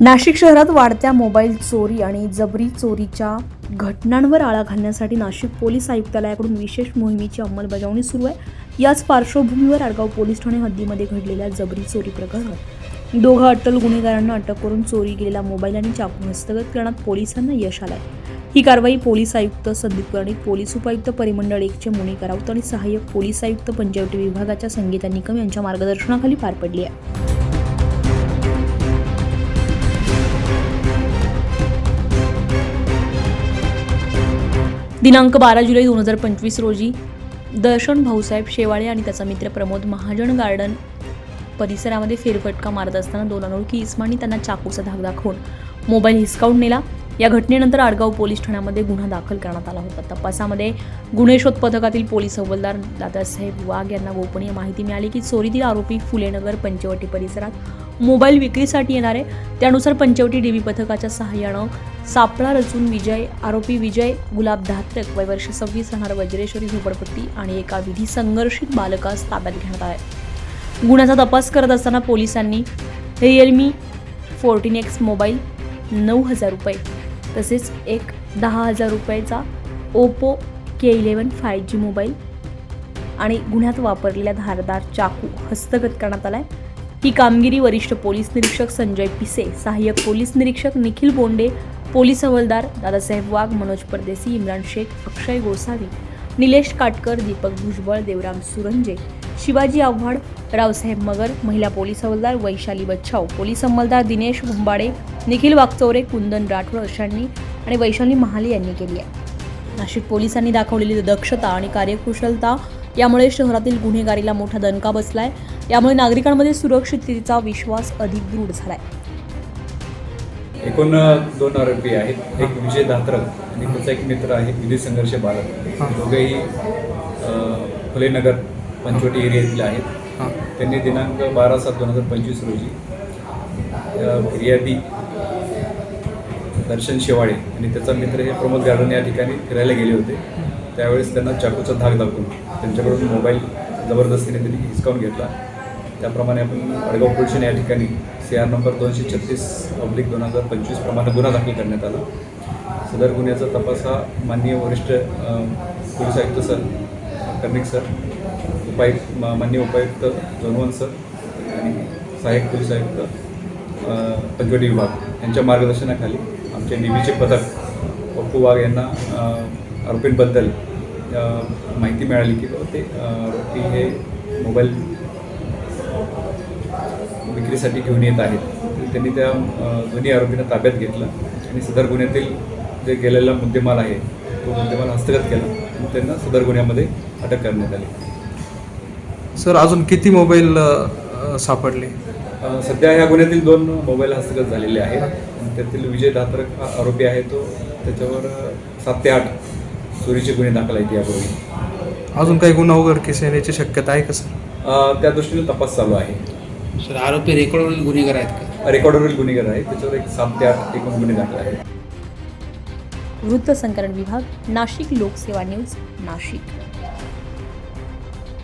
नाशिक शहरात वाढत्या मोबाईल चोरी आणि जबरी चोरीच्या घटनांवर आळा घालण्यासाठी नाशिक पोलीस आयुक्तालयाकडून विशेष मोहिमेची अंमलबजावणी सुरू आहे. याच पार्श्वभूमीवर आडगाव पोलीस ठाणे हद्दीमध्ये घडलेल्या जबरी चोरी प्रकरणात दोघा अटल गुन्हेगारांना अटक करून चोरी गेलेला मोबाईल आणि चाकू हस्तगत करण्यात पोलिसांना यश आलंय. ही कारवाई पोलीस आयुक्त संदीप कर्णिक पोलीस उपायुक्त परिमंडळ एकचे मोनिका राऊत आणि सहाय्यक पोलीस आयुक्त पंचायती विभागाच्या संगीता निकम यांच्या मार्गदर्शनाखाली पार पडली आहे. दिनांक बारा जुलै दोन हजार पंचवीस रोजी दर्शन भाऊसाहेब शेवाळे आणि त्याचा मित्र प्रमोद महाजन गार्डन परिसरामध्ये फेरफटका मारत असताना दोन अनोळखी इस्मानी त्यांना चाकूचा धाक दाखवून मोबाईल हिसकावून नेला. या घटनेनंतर आडगाव पोलीस ठाण्यामध्ये गुन्हा दाखल करण्यात आला होता. तपासामध्ये गुन्हे पथकातील पोलीस हवालदार दादासाहेब वाघ यांना गोपनीय माहिती मिळाली की चोरीतील आरोपी फुलेनगर पंचवटी परिसरात मोबाईल विक्रीसाठी येणार आहे त्यानुसार पंचवटी डीबी पथकाच्या सहाय्यानं सापळा रचून विजय आरोपी विजय गुलाब धात्रक वय वर्ष सव्वीस राहणार वज्रेश्वरी झोपडपट्टी आणि एका विधी संघर्षित बालकास ताब्यात घेण्यात आहे गुन्ह्याचा तपास करत असताना पोलिसांनी रिअलमी फोर्टीन एक्स मोबाईल नऊ हजार रुपये तसेच एक दहा हजार रुपयाचा Oppo K eleven five G mobile आणि गुन्ह्यात वापरलेल्या धारदार चाकू हस्तगत करण्यात आला आहे ही कामगिरी वरिष्ठ पोलीस निरीक्षक संजय पिसे सहाय्यक पोलीस निरीक्षक निखिल बोंडे पोलीस हवालदार दादासाहेब वाघ मनोज परदेसी इम्रान शेख अक्षय गोसावी निलेश काटकर दीपक भुजबळ देवराम सुरंजे शिवाजी आव्हाड रावसाहेब मगर महिला पोलीस हवालदार वैशाली बच्छाव पोलीस अंमलदार दिनेश गुंबाडे निखिल वागचौरे कुंदन राठोड अशांनी आणि वैशाली महाले यांनी केली आहे. नाशिक पोलिसांनी दाखवलेली दक्षता आणि कार्यकुशलता यामुळे शहरातील गुन्हेगारीला मोठा दणका बसलाय. यामुळे नागरिकांमध्ये सुरक्षिततेचा विश्वास अधिक दृढ झालाय. एकूण दोन आरोपी आहेत. एक विजय धात्रक आणि त्याचा एक मित्र आहे विधी संघर्ष बालक दोघेही फुलेनगर पंचवटी एरियातील आहेत. त्यांनी दिनांक बारा सात दोन हजार पंचवीस रोजी फिर्यादी दर्शन शेवाळे आणि त्याचा मित्र हे प्रमोद गार्डन या ठिकाणी फिरायला गेले होते. त्यावेळेस त्यांना चाकूचा धाक दाखवून त्यांच्याकडून मोबाईल जबरदस्तीने त्यांनी हिसकावून घेतला. त्याप्रमाणे आपण अडगाव पोलीस या ठिकाणी सी आर नंबर दोनशे छत्तीस पब्लिक दोन हजार पंचवीस प्रमाणे गुन्हा दाखल करण्यात आला. सदर गुन्ह्याचा तपास हा माननीय वरिष्ठ पोलीस आयुक्त सर कर्णिक सर उपायुक्त माननीय उपायुक्त जोनवन सर आणि सहाय्यक पोलीस आयुक्त पंचवटी विभाग यांच्या मार्गदर्शनाखाली आमचे नेहमीचे पथक पप्पू वाघ यांना आरोपींबद्दल माहिती मिळाली की ते आरोपी हे मोबाईल विक्रीसाठी घेऊन येत आहेत. त्यांनी त्या दोन्ही आरोपींना ताब्यात घेतलं आणि सदर गुन्ह्यातील जे गेलेला मुद्देमाल आहे तो मुद्देमाल हस्तगत केला. आणि त्यांना सदर गुन्ह्यामध्ये अटक करण्यात आली. सर अजून किती मोबाईल सापडले? सध्या ह्या गुन्ह्यातील दोन मोबाईल हस्तगत झालेले आहेत. त्यातील विजय धात्रक हा आरोपी आहे तो त्याच्यावर सात ते आठ चोरीचे गुन्हे दाखल आहेत यापूर्वी. अजून काही गुन्हा उघडकीस येण्याची शक्यता आहे का सर? त्या दृष्टीने तपास चालू आहे. सर आरोपी रेकॉर्डवरील गुन्हेगार आहेत का? रेकॉर्डवरील गुन्हेगार आहे त्याच्यावर एक सात ते आठ एकूण गुन्हे दाखल आहेत. वृत्त संकलन विभाग नाशिक लोकसेवा न्यूज नाशिक.